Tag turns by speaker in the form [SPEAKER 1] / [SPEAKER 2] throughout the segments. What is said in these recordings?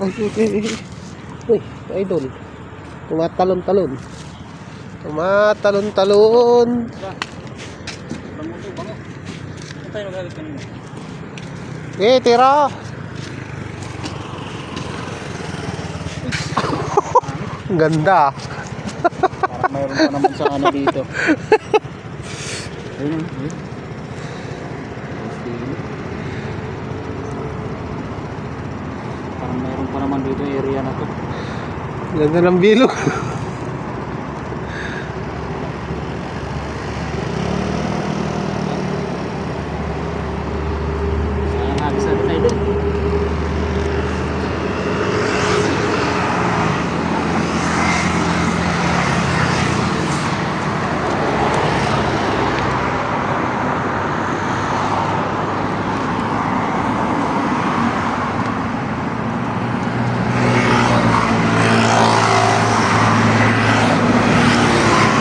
[SPEAKER 1] Uy, idol. Tumatalon-talon. Tumatalon-talon.
[SPEAKER 2] Bango to, bango. Ano tayo nagalit kanina?
[SPEAKER 1] Eh, tira. Ang Ganda.
[SPEAKER 2] Parang mayroon pa naman sa ano dito. Ayun, ayun. Mayroon pa naman dito area na to.
[SPEAKER 1] Ganda ng bilog.
[SPEAKER 2] Sayang nga sa atin idol.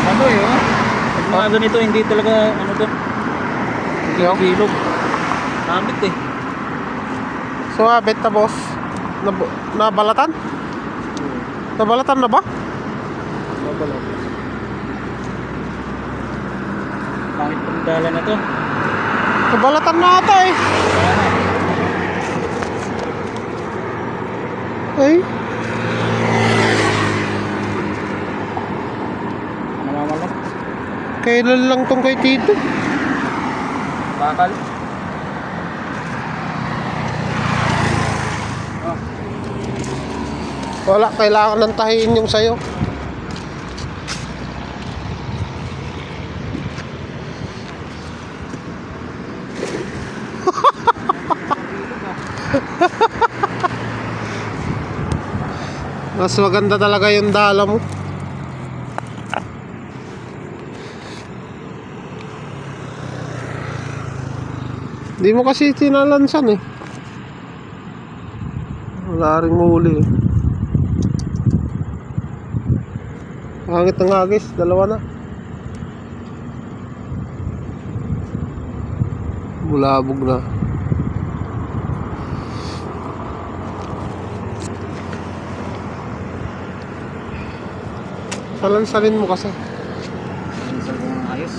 [SPEAKER 2] Ano yun? Pag mga ganito, hindi talaga, ano to, bilog. Nakabit eh.
[SPEAKER 1] Sumabit na boss. Nab nabalatan? Nabalatan na ba?
[SPEAKER 2] Babalog. Pangit pang dala na to.
[SPEAKER 1] Nabalatan na ata eh. Ay, kailan lang tong kay Tito?
[SPEAKER 2] Bakal. Oh,
[SPEAKER 1] Wala, kailangan ng tahiin yung sayo. Mas maganda talaga yung dala mo. Di mo kasi tinalansan eh. Wala rin huli eh. Pangit ng agis, dalawa na. Bulabog na. Salansalin mo kasi.
[SPEAKER 2] Ko ng ayos.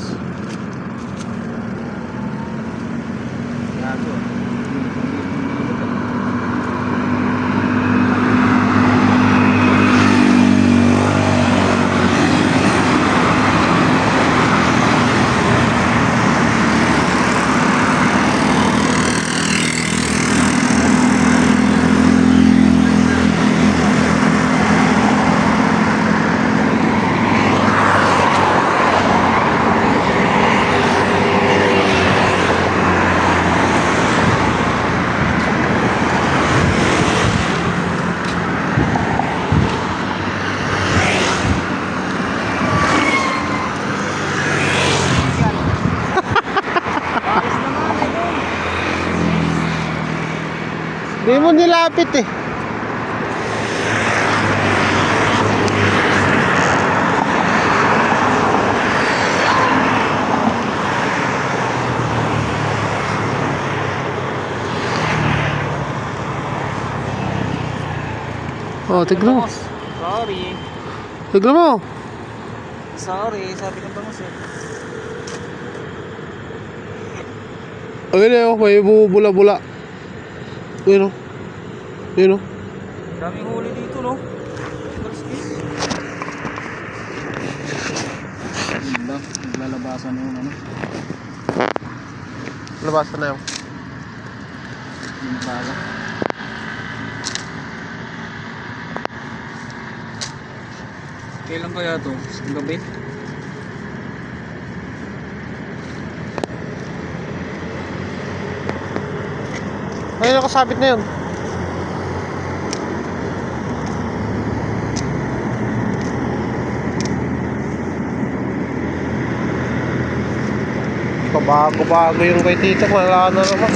[SPEAKER 1] Mo nilapit eh. Oh, tignan mo.
[SPEAKER 2] Sorry.
[SPEAKER 1] Tignan mo.
[SPEAKER 2] Sorry, sabi ng bangus eh.
[SPEAKER 1] Ayun eh, oh, may bumubula-bula. Ayun oh. Ayun oh.
[SPEAKER 2] Daming huli dito, no? Yun naglalabasan yung ano,
[SPEAKER 1] Labasan na yun.
[SPEAKER 2] yung pala. Kailan kaya to? Sa gabi?
[SPEAKER 1] Ayun, nakasabit na yun. Pabago-bago yung kay Tito. Wala na naman.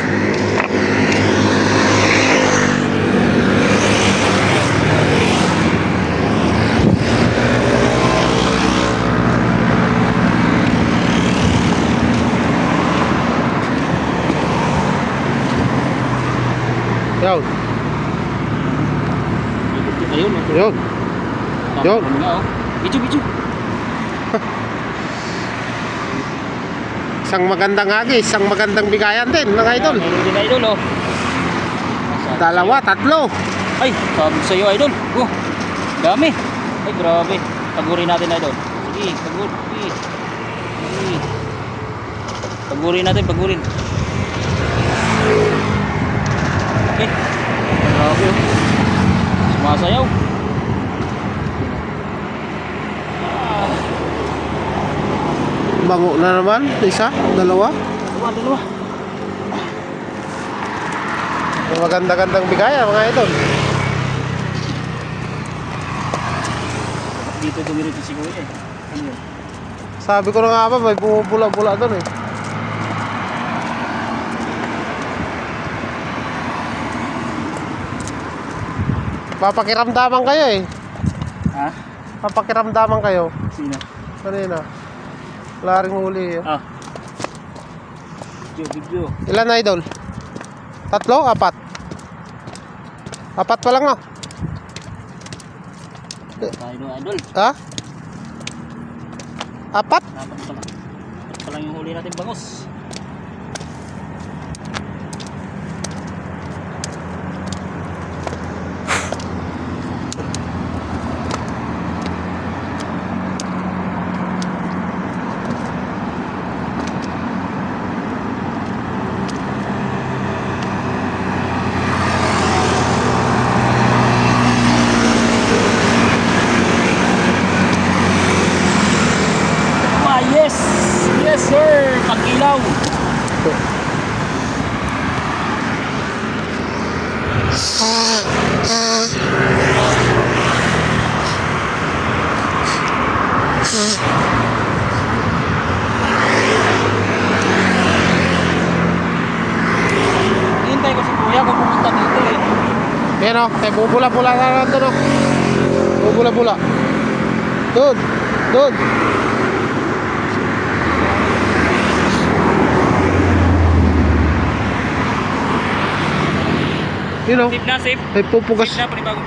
[SPEAKER 1] Yan.
[SPEAKER 2] Ayun. oh.
[SPEAKER 1] Yun. Yun.
[SPEAKER 2] Tapos nga, oh. Bicho, bicho.
[SPEAKER 1] Isang magandang agis, isang magandang bigayan din, mga idol.
[SPEAKER 2] Meron din idol, oh. Sabi
[SPEAKER 1] Dalawa, tatlo.
[SPEAKER 2] Ay, sabi sa'yo, idol. Oh, dami. Ay, grabe. Pagurin natin, idol. Sige, pagur. Sige. Sige. Pagurin natin, pagurin. Okay. Grabe, oh. Sumasayaw.
[SPEAKER 1] Bango na naman, isa, dalawa.
[SPEAKER 2] dalawa, dalawa.
[SPEAKER 1] Yung maganda-gandang bigayan, mga idol.
[SPEAKER 2] Dito dumiretso si Kuya eh. Ano yun?
[SPEAKER 1] Sabi ko na nga ba, may bumubula-bula doon eh. Papakiramdaman kayo eh.
[SPEAKER 2] Ha?
[SPEAKER 1] Papakiramdaman kayo.
[SPEAKER 2] Sino?
[SPEAKER 1] Kanina. Wala rin huli eh.
[SPEAKER 2] Ah. Video, video.
[SPEAKER 1] Ilan na idol? Tatlo? Apat? Apat pa lang ah.
[SPEAKER 2] Tayo no, idol.
[SPEAKER 1] Ha? Apat?
[SPEAKER 2] Dapat pala. Dapat pala yung huli natin bangos. Sir! Pagkilaw! Hintay ko si Kuya kung pumunta dito eh.
[SPEAKER 1] Yan o, may bubula-bula na doon o. Bubula-bula. Doon, doon. Yun o,
[SPEAKER 2] Safe na, safe.
[SPEAKER 1] may pupugas,
[SPEAKER 2] Safe na, panibagong